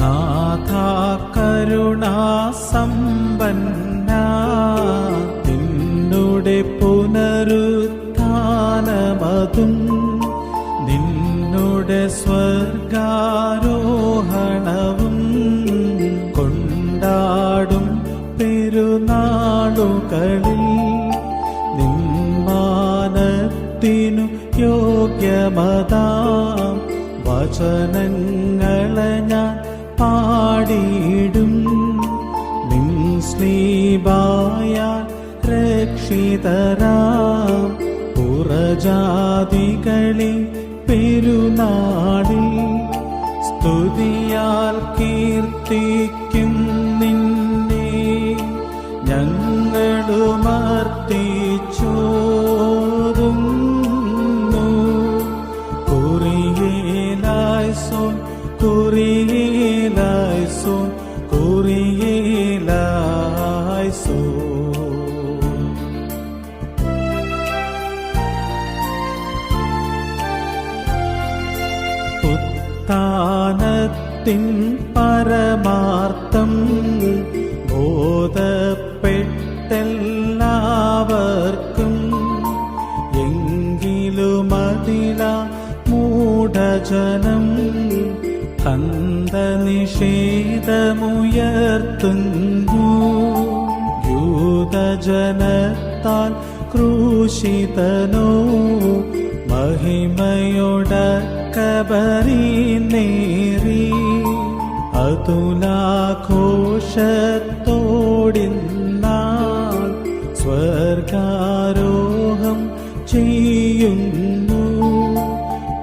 നാഥ കരുണാസമ്പന്ന നിന്നുടെ പുനരുത്ഥാനമതും നിന്നുടെ സ്വർഗാരോഹണവും കൊണ്ടാടും പെരുന്നാളുകളിൽ നിന്മാനത്തിനു യോഗ്യമതാം വചനങ്ങളെ രക്ഷിതരാം പുറജാതികളെ പെരുനാളിൽ സ്തുതിയാൽ കീർത്തിക്കും നിന്നെ. ഞങ്ങളുമർത്തിച്ചോതുന്നു കുറിയേലായ്സോൻ കുറിയേലായ്സോൻ കുറിയേലായ്സോൻ ഉത്ഥാനത്തിൻ പരമാർത്ഥം ബോധപ്പെട്ടെല്ലാവർക്കും എങ്കിലുമതില മൂഢജനം കന്ത നിഷേധമുയർത്തുന്നു യൂതജനത്താൽ ക്രൂശിതനോ മഹിമയോട കബറി നേറി അതുലാഘോഷത്തോടിന്നാൾ സ്വർഗാരോഹം ചെയ്യുന്നു.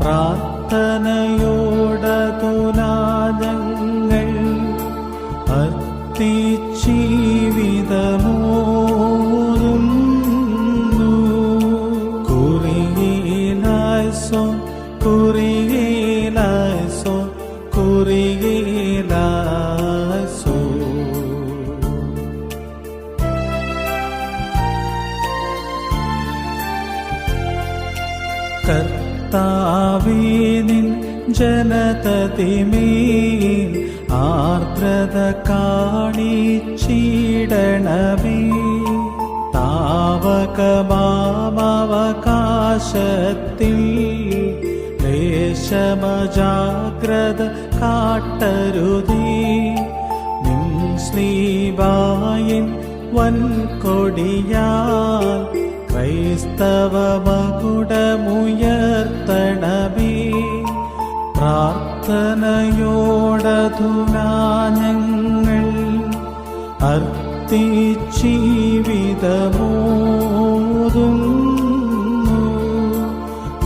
പ്രാർത്ഥനയോടതുലാജങ്ങൾ അർത്തിജീവിതമോരുന്നു കുറിയേലായ്സോ കുറിയേലായ്സോ കർത്താവേനിൻ ജനതതിമേൽ ആർദ്രത കാണിച്ചിടണമേ. താവകമാമവകാശത്തിൽ ദേശമജാഗ്രത കാട്ടരുതേ. നിൻ ശ്രീബായിൻ വൻകൊടിയാൽ ക്രൈസ്തവ മകുടമുയർത്തണമേ പ്രാർത്ഥനയോടധുനാഞങ്ങൾ അർത്തിജീവിതമോതുന്നു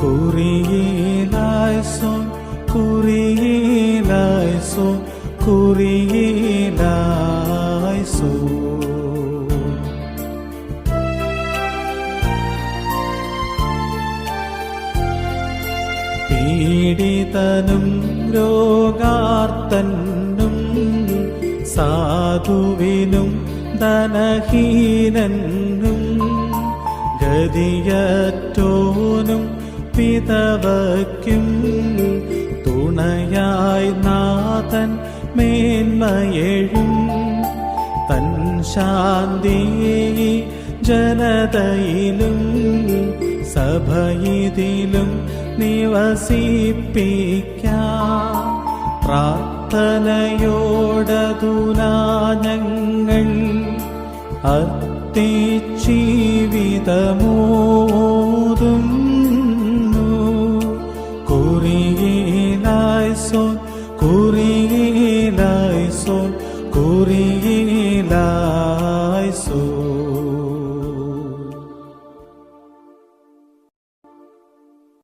കുറിയേലായ്സോ കുറിയേലായ്സോ കുറിയേലായ്സോ പീഡിതനും രോഗാർത്തനും സാധുവിനും ധനഹീനനും ഗതിയറ്റോനും പിതവയ്ക്കും തുണയായി നാഥൻ മേന്മയെഴും. തൻ ശാന്തി ജനതയിലും സഭയിതിലും നിവസിപ്പിക്കാം. പ്രാർത്ഥനയോടതുനാഞങ്ങൾ അത്തിജീവിതമോതുന്നു കുറിയേലായ്സോ കുറിയേലായ്സോ കുറിയേലായ്സോ